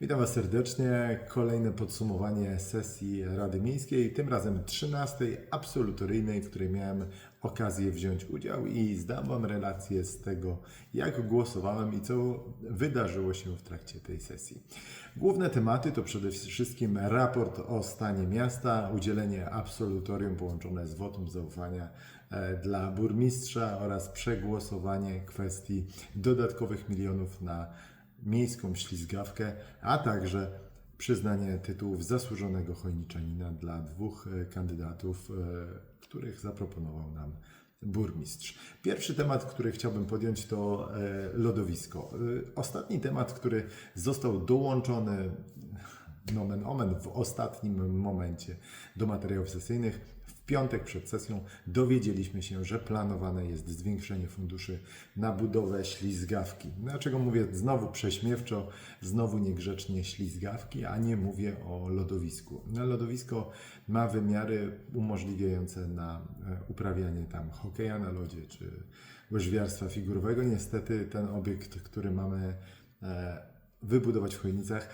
Witam Was serdecznie. Kolejne podsumowanie sesji Rady Miejskiej, tym razem 13. absolutoryjnej, w której miałem okazję wziąć udział i zdam Wam relację z tego, jak głosowałem i co wydarzyło się w trakcie tej sesji. Główne tematy to przede wszystkim raport o stanie miasta, udzielenie absolutorium połączone z wotum zaufania e, dla burmistrza oraz przegłosowanie kwestii dodatkowych milionów na miejską ślizgawkę, a także przyznanie tytułów zasłużonego chojniczanina dla dwóch e, kandydatów, e, których zaproponował nam burmistrz. Pierwszy temat, który chciałbym podjąć, to e, lodowisko. Ostatni temat, który został dołączony nomen omen w ostatnim momencie do materiałów sesyjnych. Piątek przed sesją dowiedzieliśmy się, że planowane jest zwiększenie funduszy na budowę ślizgawki. Dlaczego mówię znowu prześmiewczo, znowu niegrzecznie ślizgawki, a nie mówię o lodowisku. No, lodowisko ma wymiary umożliwiające na e, uprawianie tam hokeja na lodzie czy łyżwiarstwa figurowego. Niestety ten obiekt, który mamy e, wybudować w Chojnicach,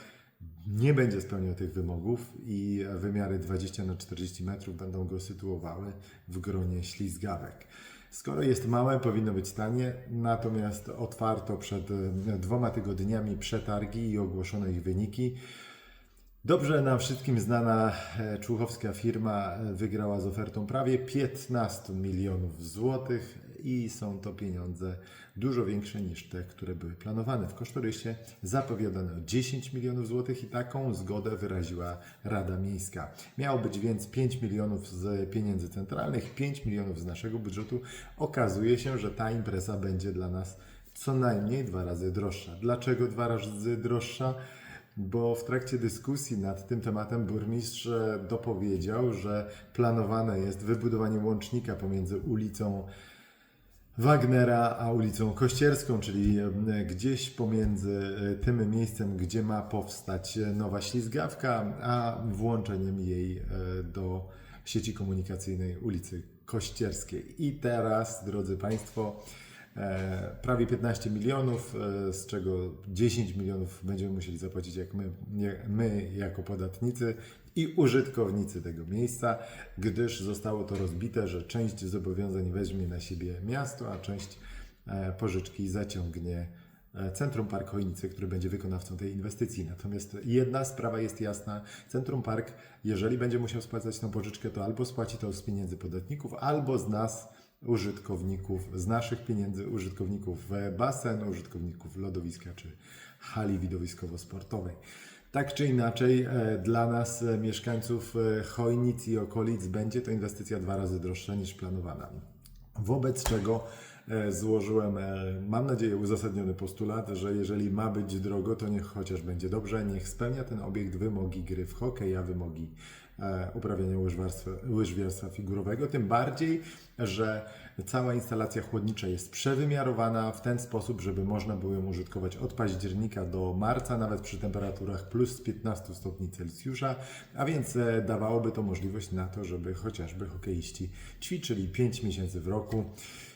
nie będzie spełniał tych wymogów i wymiary 20 na 40 metrów będą go sytuowały w gronie ślizgawek. Skoro jest małe, powinno być tanie, natomiast otwarto przed e, dwoma tygodniami przetargi i ogłoszono ich wyniki. Dobrze nam wszystkim znana e, człuchowska firma e, wygrała z ofertą prawie 15 milionów złotych i są to pieniądze dużo większe niż te, które były planowane. W kosztorysie zapowiadano 10 milionów złotych i taką zgodę wyraziła Rada Miejska. Miało być więc 5 milionów z pieniędzy centralnych, 5 milionów z naszego budżetu. Okazuje się, że ta impreza będzie dla nas co najmniej dwa razy droższa. Dlaczego dwa razy droższa? bo w trakcie dyskusji nad tym tematem burmistrz e, dopowiedział, że planowane jest wybudowanie łącznika pomiędzy ulicą Wagnera a ulicą Kościerską, czyli e, gdzieś pomiędzy e, tym miejscem, gdzie ma powstać nowa ślizgawka, a włączeniem jej e, do sieci komunikacyjnej ulicy Kościerskiej. I teraz, drodzy Państwo, e, prawie 15 milionów, e, z czego 10 milionów będziemy musieli zapłacić jak my, my jako podatnicy i użytkownicy tego miejsca, gdyż zostało to rozbite, że część zobowiązań weźmie na siebie miasto, a część e, pożyczki zaciągnie e, Centrum Park Chojnicy, który będzie wykonawcą tej inwestycji. Natomiast jedna sprawa jest jasna. Centrum Park, jeżeli będzie musiał spłacać tą pożyczkę, to albo spłaci to z pieniędzy podatników, albo z nas, użytkowników, z naszych pieniędzy, użytkowników basenu, użytkowników lodowiska czy hali widowiskowo-sportowej. Tak czy inaczej, e, dla nas, e, mieszkańców e, Chojnic i okolic, będzie to inwestycja dwa razy droższa niż planowana. Wobec czego złożyłem, mam nadzieję, uzasadniony postulat, że jeżeli ma być drogo, to niech chociaż będzie dobrze, niech spełnia ten obiekt wymogi gry w hokeja, wymogi e, uprawiania łyżwiarstwa, łyżwiarstwa figurowego, tym bardziej, że cała instalacja chłodnicza jest przewymiarowana w ten sposób, żeby można było ją użytkować od października do marca, nawet przy temperaturach plus 15 stopni Celsjusza, a więc e, dawałoby to możliwość na to, żeby chociażby hokeiści ćwiczyli 5 miesięcy w roku.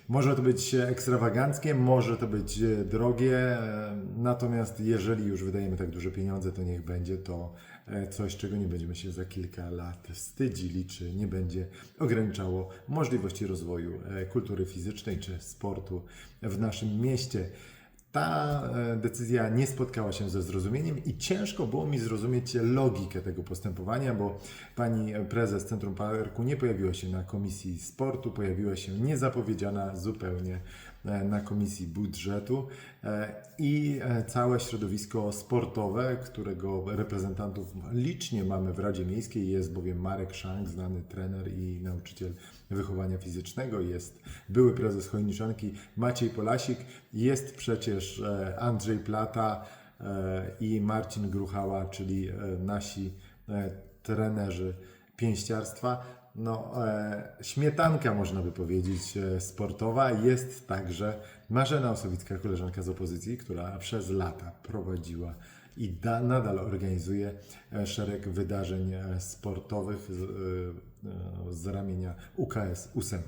Może to być ekstrawaganckie, może to być e, drogie, e, natomiast jeżeli już wydajemy tak duże pieniądze, to niech będzie to e, coś, czego nie będziemy się za kilka lat wstydzili, czy nie będzie ograniczało możliwości rozwoju e, kultury fizycznej czy sportu w naszym mieście. Ta e, decyzja nie spotkała się ze zrozumieniem i ciężko było mi zrozumieć logikę tego postępowania, bo pani prezes Centrum Parku nie pojawiła się na komisji sportu, pojawiła się niezapowiedziana zupełnie e, na komisji budżetu e, i e, całe środowisko sportowe, którego reprezentantów licznie mamy w Radzie Miejskiej, jest bowiem Marek Szank, znany trener i nauczyciel wychowania fizycznego, jest były prezes Chojniczanki Maciej Polasik, jest przecież e, Andrzej Plata e, i Marcin Gruchała, czyli e, nasi e, trenerzy pięściarstwa no, e, śmietanka, można by powiedzieć, e, sportowa. Jest także Marzena Osowicka, koleżanka z opozycji, która przez lata prowadziła i da, nadal organizuje e, szereg wydarzeń e, sportowych z, e, z ramienia UKS 8.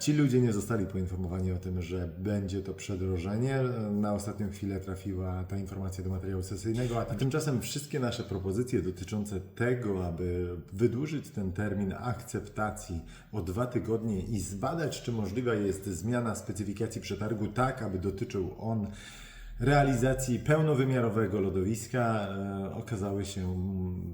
Ci ludzie nie zostali poinformowani o tym, że będzie to przedrożenie. E, Na ostatnią chwilę trafiła ta informacja do materiału sesyjnego, a tymczasem wszystkie nasze propozycje dotyczące tego, aby wydłużyć ten termin akceptacji o dwa tygodnie i zbadać, czy możliwa jest zmiana specyfikacji przetargu tak, aby dotyczył on realizacji pełnowymiarowego lodowiska e, okazały się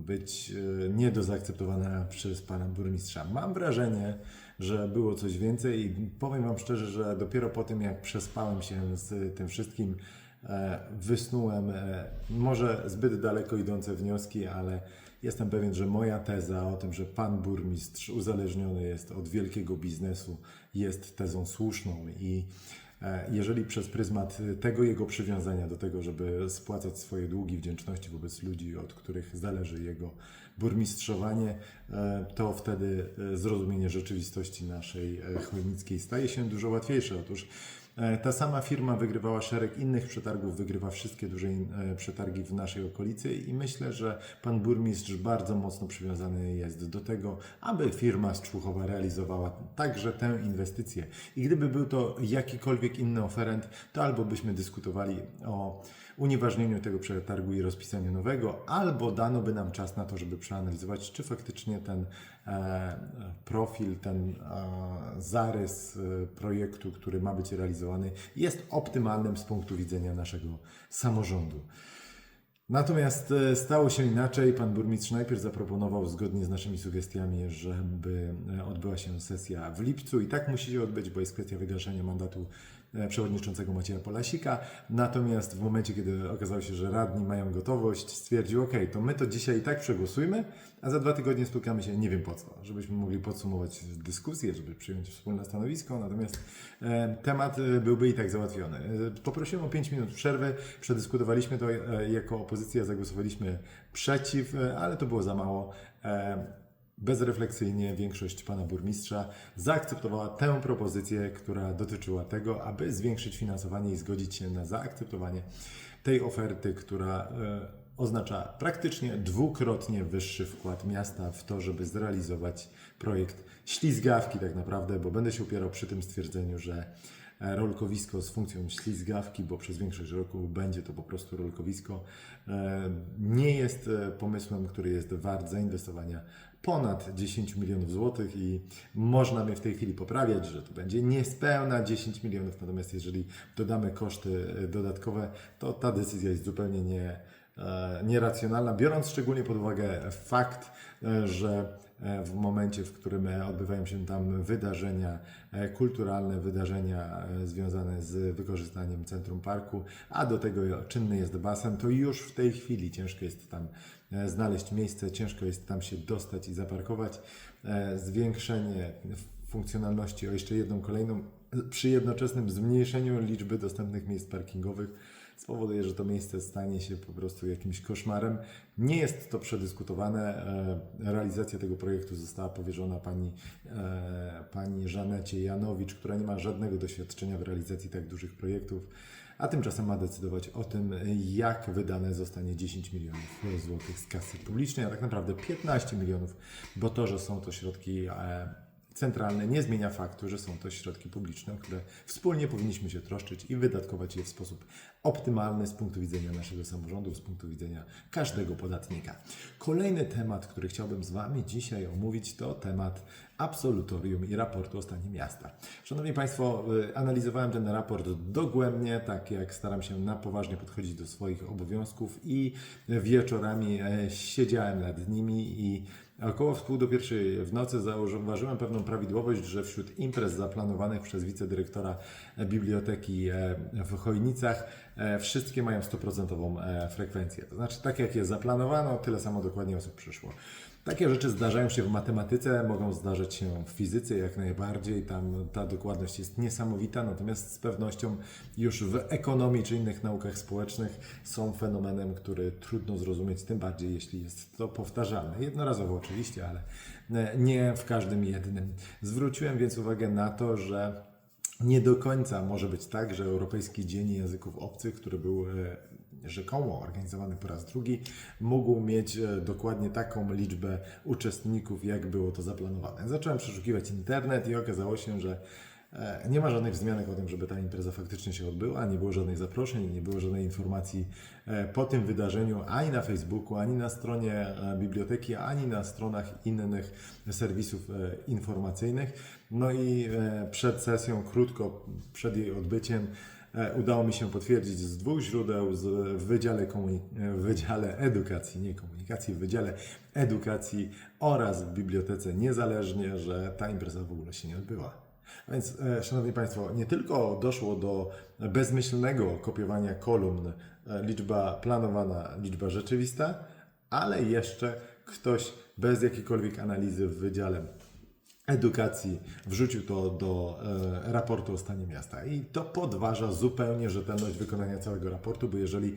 być e, nie do zaakceptowane przez pana burmistrza. Mam wrażenie, że było coś więcej. I powiem wam szczerze, że dopiero po tym jak przespałem się z tym wszystkim, e, wysnułem e, może zbyt daleko idące wnioski, ale jestem pewien, że moja teza o tym, że pan burmistrz uzależniony jest od wielkiego biznesu, jest tezą słuszną. I E, Jeżeli przez pryzmat tego jego przywiązania do tego, żeby spłacać swoje długi wdzięczności wobec ludzi, od których zależy jego burmistrzowanie, e, to wtedy e, zrozumienie rzeczywistości naszej e, chojnickiej staje się dużo łatwiejsze. Otóż ta sama firma wygrywała szereg innych przetargów, wygrywa wszystkie duże przetargi w naszej okolicy i myślę, że pan burmistrz bardzo mocno przywiązany jest do tego, aby firma z Człuchowa realizowała także tę inwestycję. I gdyby był to jakikolwiek inny oferent, to albo byśmy dyskutowali o unieważnieniu tego przetargu i rozpisaniu nowego, albo dano by nam czas na to, żeby przeanalizować, czy faktycznie ten e, profil, ten e, zarys e, projektu, który ma być realizowany, jest optymalnym z punktu widzenia naszego samorządu. Natomiast stało się inaczej. Pan burmistrz najpierw zaproponował, zgodnie z naszymi sugestiami, żeby odbyła się sesja w lipcu i tak musi się odbyć, bo jest kwestia wygaszenia mandatu przewodniczącego Macieja Polasika. Natomiast w momencie, kiedy okazało się, że radni mają gotowość, stwierdził, ok, to my to dzisiaj i tak przegłosujmy, a za dwa tygodnie spotkamy się nie wiem po co, żebyśmy mogli podsumować dyskusję, żeby przyjąć wspólne stanowisko, natomiast e, temat e, byłby i tak załatwiony. E, Poprosiłem o 5 minut przerwy, przedyskutowaliśmy to e, jako opozycja, zagłosowaliśmy przeciw, e, ale to było za mało. Bezrefleksyjnie większość pana burmistrza zaakceptowała tę propozycję, która dotyczyła tego, aby zwiększyć finansowanie i zgodzić się na zaakceptowanie tej oferty, która e, oznacza praktycznie dwukrotnie wyższy wkład miasta w to, żeby zrealizować projekt ślizgawki tak naprawdę, bo będę się upierał przy tym stwierdzeniu, że e, rolkowisko z funkcją ślizgawki, bo przez większość roku będzie to po prostu rolkowisko, e, nie jest pomysłem, który jest wart zainwestowania ponad 10 milionów złotych i można mnie w tej chwili poprawiać, że to będzie niespełna 10 milionów, natomiast jeżeli dodamy koszty e, dodatkowe, to ta decyzja jest zupełnie nie, e, nieracjonalna, biorąc szczególnie pod uwagę fakt, e, że w momencie, w którym odbywają się tam wydarzenia kulturalne, wydarzenia związane z wykorzystaniem centrum parku, a do tego czynny jest basen, to już w tej chwili ciężko jest tam znaleźć miejsce, ciężko jest tam się dostać i zaparkować. E, Zwiększenie funkcjonalności o jeszcze jedną kolejną przy jednoczesnym zmniejszeniu liczby dostępnych miejsc parkingowych spowoduje, że to miejsce stanie się po prostu jakimś koszmarem. Nie jest to przedyskutowane. E, Realizacja tego projektu została powierzona pani, e, pani Żanecie Janowicz, która nie ma żadnego doświadczenia w realizacji tak dużych projektów, a tymczasem ma decydować o tym, jak wydane zostanie 10 milionów złotych z kasy publicznej, a tak naprawdę 15 milionów, bo to, że są to środki e, centralne nie zmienia faktu, że są to środki publiczne, które wspólnie powinniśmy się troszczyć i wydatkować je w sposób optymalny z punktu widzenia naszego samorządu, z punktu widzenia każdego podatnika. Kolejny temat, który chciałbym z Wami dzisiaj omówić, to temat absolutorium i raportu o stanie miasta. Szanowni Państwo, y, analizowałem ten raport dogłębnie, tak jak staram się na poważnie podchodzić do swoich obowiązków i wieczorami e, siedziałem nad nimi i Około wpół do pierwszej w nocy zauważyłem pewną prawidłowość, że wśród imprez zaplanowanych przez wicedyrektora biblioteki e, w Chojnicach e, wszystkie mają 100% e, frekwencję. To znaczy, tak jak je zaplanowano, tyle samo dokładnie osób przyszło. Takie rzeczy zdarzają się w matematyce, mogą zdarzać się w fizyce jak najbardziej. Tam ta dokładność jest niesamowita, natomiast z pewnością już w ekonomii czy innych naukach społecznych są fenomenem, który trudno zrozumieć, tym bardziej jeśli jest to powtarzalne. Jednorazowo oczywiście, ale e, nie w każdym jednym. Zwróciłem więc uwagę na to, że nie do końca może być tak, że Europejski Dzień Języków Obcych, który był e, rzekomo organizowany po raz drugi, mógł mieć e, dokładnie taką liczbę uczestników, jak było to zaplanowane. Zacząłem przeszukiwać internet i okazało się, że e, nie ma żadnych wzmianek o tym, żeby ta impreza faktycznie się odbyła, nie było żadnych zaproszeń, nie było żadnej informacji e, po tym wydarzeniu ani na Facebooku, ani na stronie biblioteki, ani na stronach innych serwisów informacyjnych. No i przed sesją, krótko przed jej odbyciem, udało mi się potwierdzić z dwóch źródeł z, w, wydziale e, w Wydziale Edukacji, nie komunikacji, w Wydziale Edukacji oraz w Bibliotece Niezależnie, że ta impreza w ogóle się nie odbyła. Więc, e, Szanowni Państwo, nie tylko doszło do bezmyślnego kopiowania kolumn, e, liczba planowana, liczba rzeczywista, ale jeszcze ktoś bez jakiejkolwiek analizy w Wydziale Edukacji wrzucił to do e, raportu o stanie miasta. I to podważa zupełnie rzetelność wykonania całego raportu, bo jeżeli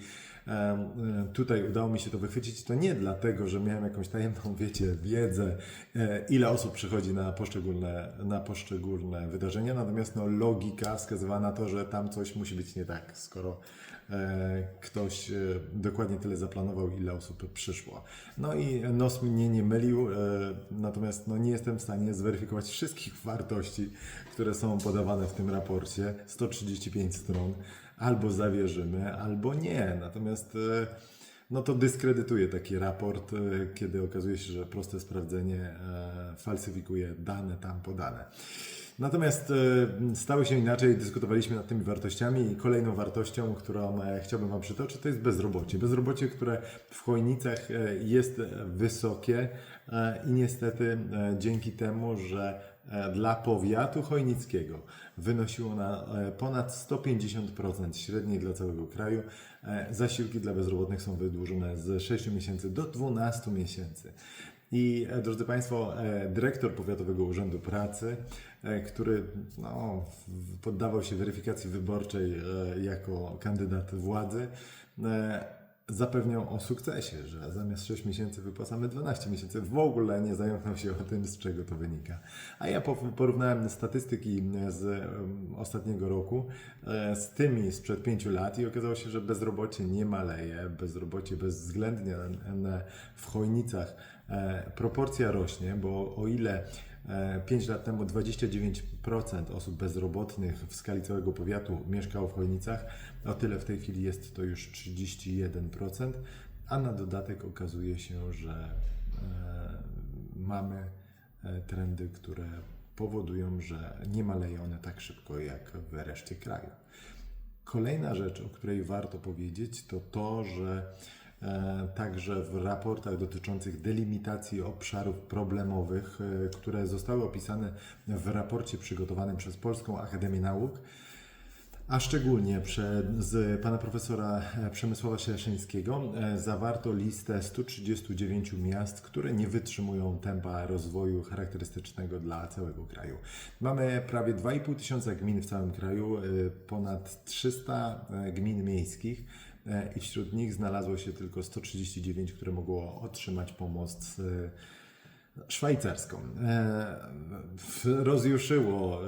tutaj udało mi się to wychwycić, to nie dlatego, że miałem jakąś tajemną, wiecie, wiedzę, e, ile osób przychodzi na poszczególne, na poszczególne wydarzenia, natomiast no, logika wskazywała na to, że tam coś musi być nie tak, skoro e, ktoś e, dokładnie tyle zaplanował, ile osób przyszło. No i nos mnie nie mylił, e, natomiast no, nie jestem w stanie zweryfikować wszystkich wartości, które są podawane w tym raporcie. 135 stron. Albo zawierzymy, albo nie. Natomiast e, no to dyskredytuje taki raport, e, kiedy okazuje się, że proste sprawdzenie e, falsyfikuje dane tam podane. Natomiast stało się inaczej, dyskutowaliśmy nad tymi wartościami i kolejną wartością, którą chciałbym Wam przytoczyć, to jest bezrobocie. Bezrobocie, które w Chojnicach jest wysokie i niestety dzięki temu, że dla powiatu chojnickiego wynosiło na e, ponad 150% średniej dla całego kraju. E, Zasiłki dla bezrobotnych są wydłużone z 6 miesięcy do 12 miesięcy. I e, drodzy Państwo, e, dyrektor Powiatowego Urzędu Pracy, e, który no, poddawał się weryfikacji wyborczej e, jako kandydat władzy, e, zapewniał o sukcesie, że zamiast 6 miesięcy wypłacamy 12 miesięcy. W ogóle nie zająknął się o tym, z czego to wynika. A ja po- porównałem statystyki z em, ostatniego roku e, z tymi sprzed 5 lat i okazało się, że bezrobocie nie maleje, bezrobocie bezwzględnie e, w Chojnicach e, proporcja rośnie, bo o ile 5 lat temu 29% osób bezrobotnych w skali całego powiatu mieszkało w Chojnicach, o tyle w tej chwili jest to już 31%, a na dodatek okazuje się, że e, mamy e, trendy, które powodują, że nie maleją one tak szybko jak w reszcie kraju. Kolejna rzecz, o której warto powiedzieć, to to, że e, także w raportach dotyczących delimitacji obszarów problemowych, e, które zostały opisane w raporcie przygotowanym przez Polską Akademię Nauk, a szczególnie prze, z pana profesora e, Przemysława Szeleszyńskiego e, zawarto listę 139 miast, które nie wytrzymują tempa rozwoju charakterystycznego dla całego kraju. Mamy prawie 2,5 tysiąca gmin w całym kraju, e, ponad 300 e, gmin miejskich e, i wśród nich znalazło się tylko 139, które mogło otrzymać pomoc e, szwajcarską. E, Rozjuszyło e,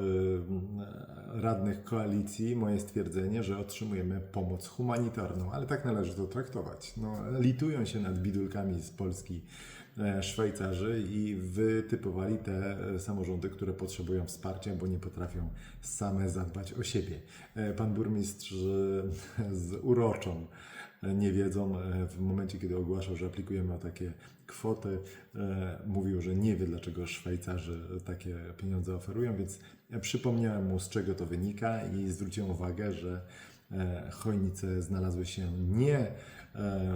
radnych koalicji moje stwierdzenie, że otrzymujemy pomoc humanitarną, ale tak należy to traktować. No, litują się nad bidulkami z Polski e, Szwajcarzy i wytypowali te e, samorządy, które potrzebują wsparcia, bo nie potrafią same zadbać o siebie. E, Pan burmistrz e, z uroczą e, nie wiedzą, e, w momencie kiedy ogłaszał, że aplikujemy o takie kwoty, e, mówił, że nie wie dlaczego Szwajcarzy takie pieniądze oferują, więc przypomniałem mu z czego to wynika i zwróciłem uwagę, że e, Chojnice znalazły się nie e,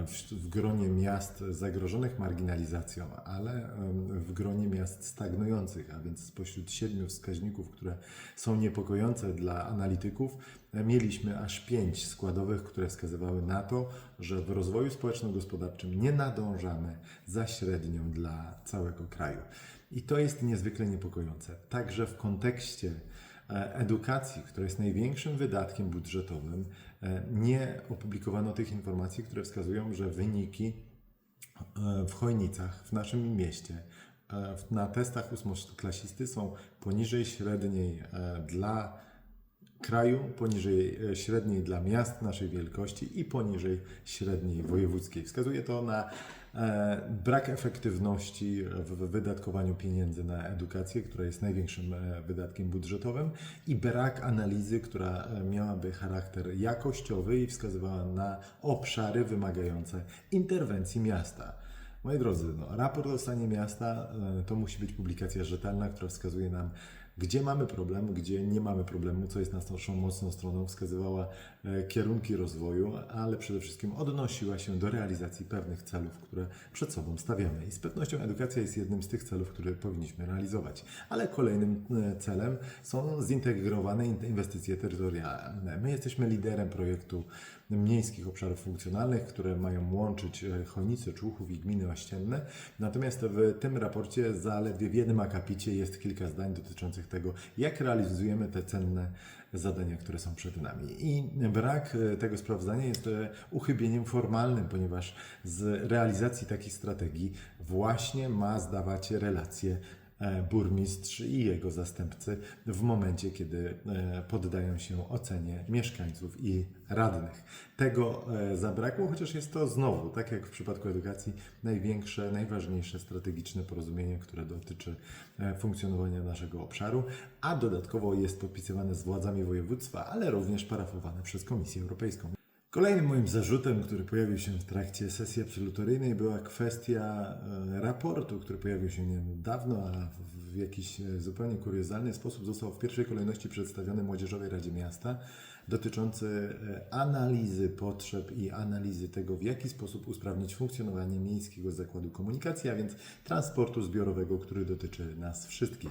w, w gronie miast zagrożonych marginalizacją, ale w gronie miast stagnujących, a więc spośród siedmiu wskaźników, które są niepokojące dla analityków, e, mieliśmy aż pięć składowych, które wskazywały na to, że w rozwoju społeczno-gospodarczym nie nadążamy za średnią dla całego kraju. I to jest niezwykle niepokojące. Także w kontekście e, edukacji, która jest największym wydatkiem budżetowym, e, nie opublikowano tych informacji, które wskazują, że wyniki e, w Chojnicach, w naszym mieście, e, na testach ósmoklasisty są poniżej średniej e, dla kraju, poniżej e, średniej dla miast naszej wielkości i poniżej średniej wojewódzkiej. Wskazuje to na e, brak efektywności w wydatkowaniu pieniędzy na edukację, która jest największym e, wydatkiem budżetowym i brak analizy, która e, miałaby charakter jakościowy i wskazywała na obszary wymagające interwencji miasta. Moi drodzy, no, raport o stanie miasta e, to musi być publikacja rzetelna, która wskazuje nam, gdzie mamy problem, gdzie nie mamy problemu, co jest naszą mocną stroną, wskazywała e, kierunki rozwoju, ale przede wszystkim odnosiła się do realizacji pewnych celów, które przed sobą stawiamy. I z pewnością edukacja jest jednym z tych celów, które powinniśmy realizować. Ale kolejnym e, celem są zintegrowane in- inwestycje terytorialne. My jesteśmy liderem projektu miejskich obszarów funkcjonalnych, które mają łączyć e, Chojnice, Człuchów i gminy ościenne. Natomiast w tym raporcie zaledwie w jednym akapicie jest kilka zdań dotyczących tego, jak realizujemy te cenne zadania, które są przed nami. I brak e, tego sprawozdania jest e, uchybieniem formalnym, ponieważ z realizacji takich strategii właśnie ma zdawać relacje burmistrz i jego zastępcy w momencie, kiedy e, poddają się ocenie mieszkańców i radnych. Tego e, zabrakło, chociaż jest to znowu, tak jak w przypadku edukacji, największe, najważniejsze strategiczne porozumienie, które dotyczy e, funkcjonowania naszego obszaru, a dodatkowo jest podpisywane z władzami województwa, ale również parafowane przez Komisję Europejską. Kolejnym moim zarzutem, który pojawił się w trakcie sesji absolutoryjnej, była kwestia e, raportu, który pojawił się niedawno, a w w jakiś e, zupełnie kuriozalny sposób został w pierwszej kolejności przedstawiony Młodzieżowej Radzie Miasta, dotyczący e, analizy potrzeb i analizy tego, w jaki sposób usprawnić funkcjonowanie Miejskiego Zakładu Komunikacji, a więc transportu zbiorowego, który dotyczy nas wszystkich.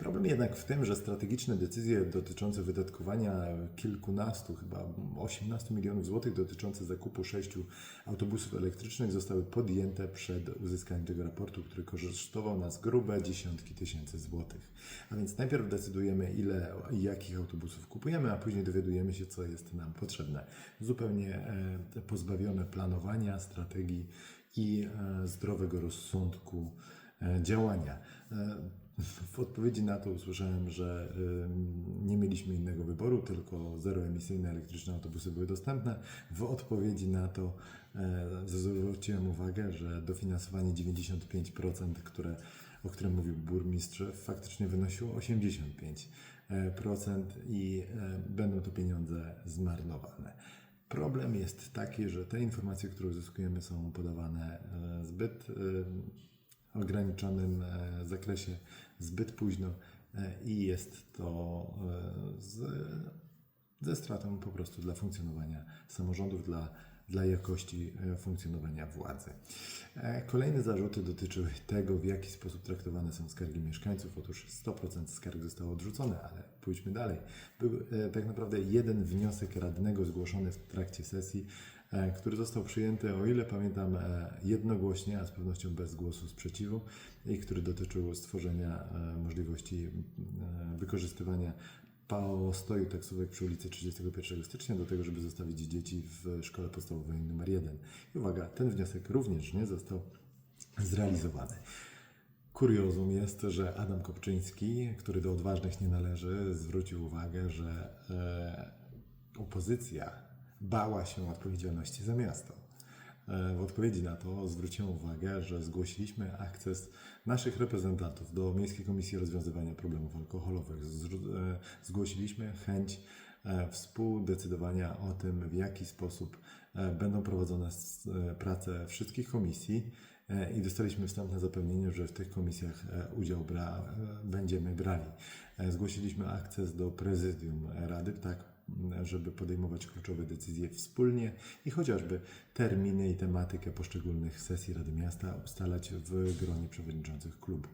Problem jednak w tym, że strategiczne decyzje dotyczące wydatkowania kilkunastu, chyba 18 milionów złotych dotyczące zakupu sześciu autobusów elektrycznych zostały podjęte przed uzyskaniem tego raportu, który kosztował nas grube dziesiątki tysięcy złotych. A więc najpierw decydujemy, ile i jakich autobusów kupujemy, a później dowiadujemy się, co jest nam potrzebne. Zupełnie e, pozbawione planowania, strategii i e, zdrowego rozsądku e, działania. W odpowiedzi na to usłyszałem, że nie mieliśmy innego wyboru, tylko zeroemisyjne elektryczne autobusy były dostępne. W odpowiedzi na to zwróciłem uwagę, że dofinansowanie 95%, które, o którym mówił burmistrz, faktycznie wynosiło 85% i e, będą to pieniądze zmarnowane. Problem jest taki, że te informacje, które uzyskujemy, są podawane e, zbyt e, ograniczonym zakresie zbyt późno i jest to z, ze stratą po prostu dla funkcjonowania samorządów, dla, dla jakości e, funkcjonowania władzy. E, Kolejne zarzuty dotyczyły tego, w jaki sposób traktowane są skargi mieszkańców. Otóż 100% skarg zostało odrzucone, ale pójdźmy dalej. Był e, tak naprawdę jeden wniosek radnego zgłoszony w trakcie sesji, który został przyjęty, o ile pamiętam, jednogłośnie, a z pewnością bez głosu sprzeciwu, i który dotyczył stworzenia możliwości e, wykorzystywania postoju taksówek przy ulicy 31 stycznia do tego, żeby zostawić dzieci w szkole podstawowej nr 1. I uwaga, ten wniosek również nie został zrealizowany. Kuriozum jest, że Adam Kopczyński, który do odważnych nie należy, zwrócił uwagę, że e, opozycja bała się odpowiedzialności za miasto. E, W odpowiedzi na to zwróciłem uwagę, że zgłosiliśmy akces naszych reprezentantów do Miejskiej Komisji Rozwiązywania Problemów Alkoholowych. E, Zgłosiliśmy chęć e, współdecydowania o tym, w jaki sposób będą prowadzone prace wszystkich komisji i dostaliśmy wstępne zapewnienie, że w tych komisjach udział bra, będziemy brali. Zgłosiliśmy akces do prezydium Rady, tak żeby podejmować kluczowe decyzje wspólnie i chociażby terminy i tematykę poszczególnych sesji Rady Miasta ustalać w gronie przewodniczących klubu.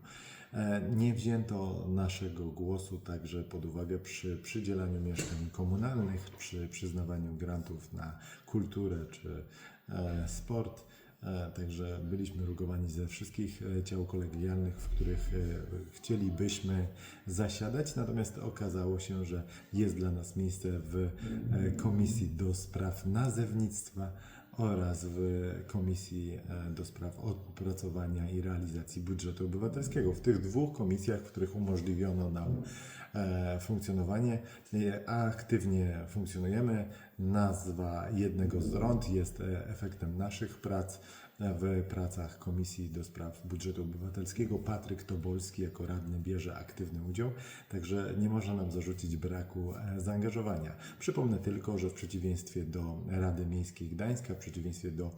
E, Nie wzięto naszego głosu także pod uwagę przy przydzielaniu mieszkań komunalnych, przy przyznawaniu grantów na kulturę czy e, sport. E, Także byliśmy rugowani ze wszystkich e, ciał kolegialnych, w których e, chcielibyśmy zasiadać, natomiast okazało się, że jest dla nas miejsce w Komisji do Spraw Nazewnictwa oraz w Komisji e, do Spraw Opracowania i Realizacji Budżetu Obywatelskiego. W tych dwóch komisjach, w których umożliwiono nam e, funkcjonowanie, e, aktywnie funkcjonujemy. Nazwa jednego z rąd jest efektem naszych prac w pracach Komisji do Spraw Budżetu Obywatelskiego. Patryk Tobolski jako radny bierze aktywny udział, także nie można nam zarzucić braku e, zaangażowania. Przypomnę tylko, że w przeciwieństwie do Rady Miejskiej Gdańska, w przeciwieństwie do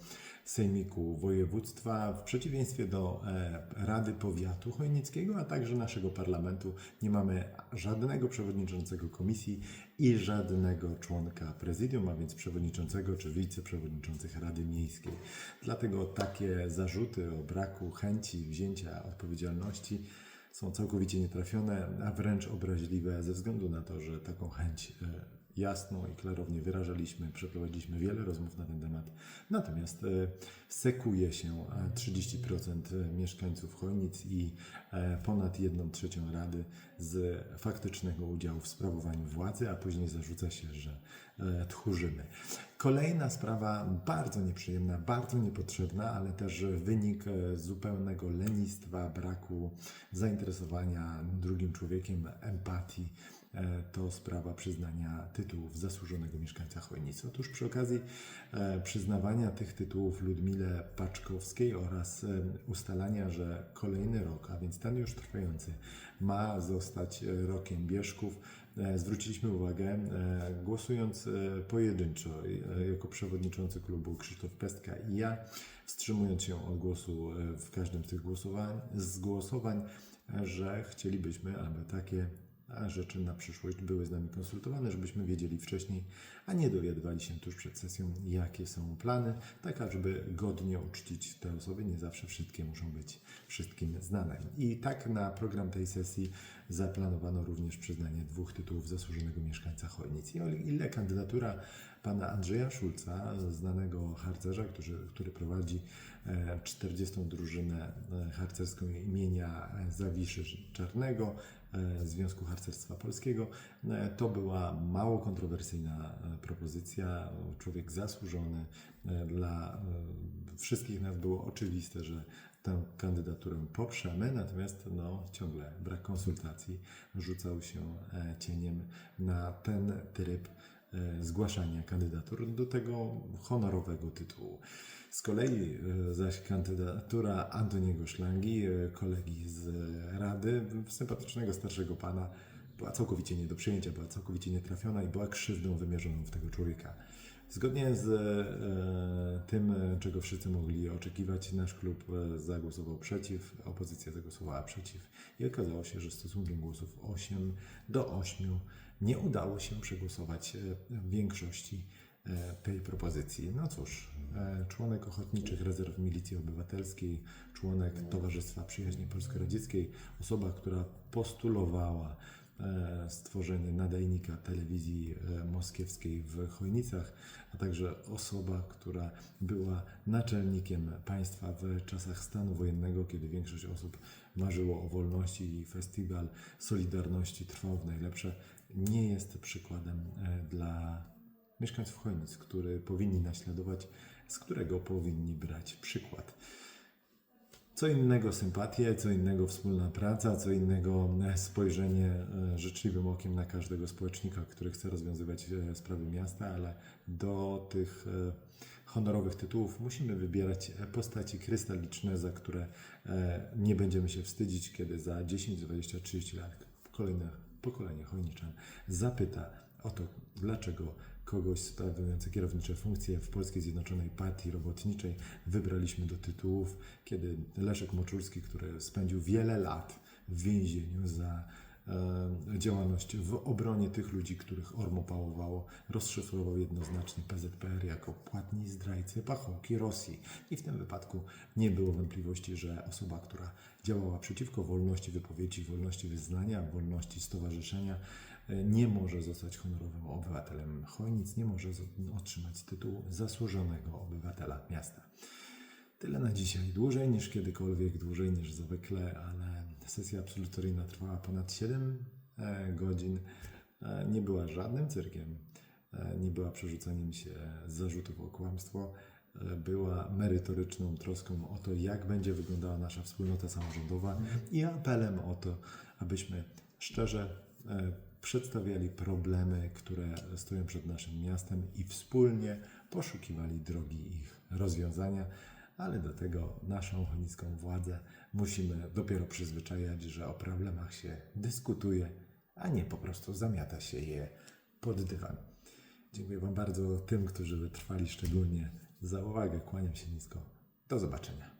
Sejmiku Województwa, w przeciwieństwie do e, Rady Powiatu Chojnickiego, a także naszego parlamentu, nie mamy żadnego przewodniczącego komisji i żadnego członka prezydium, a więc przewodniczącego czy wiceprzewodniczących Rady Miejskiej. Dlatego takie zarzuty o braku chęci wzięcia odpowiedzialności są całkowicie nietrafione, a wręcz obraźliwe ze względu na to, że taką chęć e, jasno i klarownie wyrażaliśmy, przeprowadziliśmy wiele rozmów na ten temat. Natomiast e, sekuje się e, 30% mieszkańców Chojnic i e, ponad 1 trzecią Rady z faktycznego udziału w sprawowaniu władzy, a później zarzuca się, że e, tchórzymy. Kolejna sprawa bardzo nieprzyjemna, bardzo niepotrzebna, ale też wynik e, zupełnego lenistwa, braku zainteresowania drugim człowiekiem, empatii e, to sprawa przyznania tytułów zasłużonego mieszkańca Chojnic. Otóż przy okazji e, przyznawania tych tytułów Ludmile Paczkowskiej oraz e, ustalania, że kolejny rok, a więc ten już trwający, ma zostać e, rokiem Bieszków, e, zwróciliśmy uwagę, e, głosując e, pojedynczo, e, jako przewodniczący klubu Krzysztof Pestka i ja, wstrzymując się od głosu e, w każdym z tych głosowań, z głosowań, e, że chcielibyśmy, aby takie rzeczy na przyszłość były z nami konsultowane, żebyśmy wiedzieli wcześniej, a nie dowiadywali się tuż przed sesją, jakie są plany, tak żeby godnie uczcić te osoby. Nie zawsze wszystkie muszą być wszystkim znane. I tak na program tej sesji zaplanowano również przyznanie dwóch tytułów zasłużonego mieszkańca Chojnic. Ile kandydatura pana Andrzeja Szulca, znanego harcerza, który, który prowadzi e, 40. drużynę e, harcerską imienia e, Zawiszy Czarnego, e, Związku Harcerstwa Polskiego. E, To była mało kontrowersyjna e, propozycja. Człowiek zasłużony e, dla e, wszystkich nas było oczywiste, że tę kandydaturę poprzemy, natomiast no, ciągle brak konsultacji rzucał się e, cieniem na ten tryb e, zgłaszania kandydatur do tego honorowego tytułu. Z kolei e, zaś kandydatura Antoniego Szlangi, kolegi z Rady, sympatycznego starszego pana, była całkowicie nie do przyjęcia, była całkowicie nietrafiona i była krzywdą wymierzoną w tego człowieka. Zgodnie z e, tym, e, czego wszyscy mogli oczekiwać, nasz klub e, zagłosował przeciw, opozycja zagłosowała przeciw i okazało się, że stosunkiem głosów 8 do 8 nie udało się przegłosować większości tej propozycji. No cóż, członek Ochotniczych Rezerw Milicji Obywatelskiej, członek Towarzystwa Przyjaźni Polsko-Radzieckiej, osoba, która postulowała stworzenie nadajnika telewizji e, moskiewskiej w Chojnicach, a także osoba, która była naczelnikiem państwa w czasach stanu wojennego, kiedy większość osób marzyło o wolności i festiwal Solidarności trwał w najlepsze, nie jest przykładem e, dla mieszkańców Chojnic, który powinni naśladować, z którego powinni brać przykład. Co innego sympatie, co innego wspólna praca, co innego e, spojrzenie e, życzliwym okiem na każdego społecznika, który chce rozwiązywać e, sprawy miasta, ale do tych honorowych tytułów musimy wybierać postaci krystaliczne, za które nie będziemy się wstydzić, kiedy za 10, 20, 30 lat kolejne pokolenie chojniczan zapyta o to, dlaczego kogoś sprawujący kierownicze funkcje w Polskiej Zjednoczonej Partii Robotniczej wybraliśmy do tytułów, kiedy Leszek Moczulski, który spędził wiele lat w więzieniu za e, działalność w obronie tych ludzi, których Ormo pałowało, rozszyfrował jednoznacznie PZPR jako płatni zdrajcy pachołki Rosji. I w tym wypadku nie było wątpliwości, że osoba, która działała przeciwko wolności wypowiedzi, wolności wyznania, wolności stowarzyszenia, nie może zostać honorowym obywatelem Chojnic, nie może otrzymać tytułu zasłużonego obywatela miasta. Tyle na dzisiaj. Dłużej niż kiedykolwiek, dłużej niż zwykle, ale sesja absolutoryjna trwała ponad 7 e, godzin. E, Nie była żadnym cyrkiem, e, nie była przerzucaniem się zarzutów o kłamstwo, była merytoryczną troską o to, jak będzie wyglądała nasza wspólnota samorządowa i apelem o to, abyśmy szczerze przedstawiali problemy, które stoją przed naszym miastem i wspólnie poszukiwali drogi ich rozwiązania, ale do tego naszą chonicką władzę musimy dopiero przyzwyczajać, że o problemach się dyskutuje, a nie po prostu zamiata się je pod dywan. Dziękuję Wam bardzo tym, którzy wytrwali szczególnie za uwagę. Kłaniam się nisko. Do zobaczenia.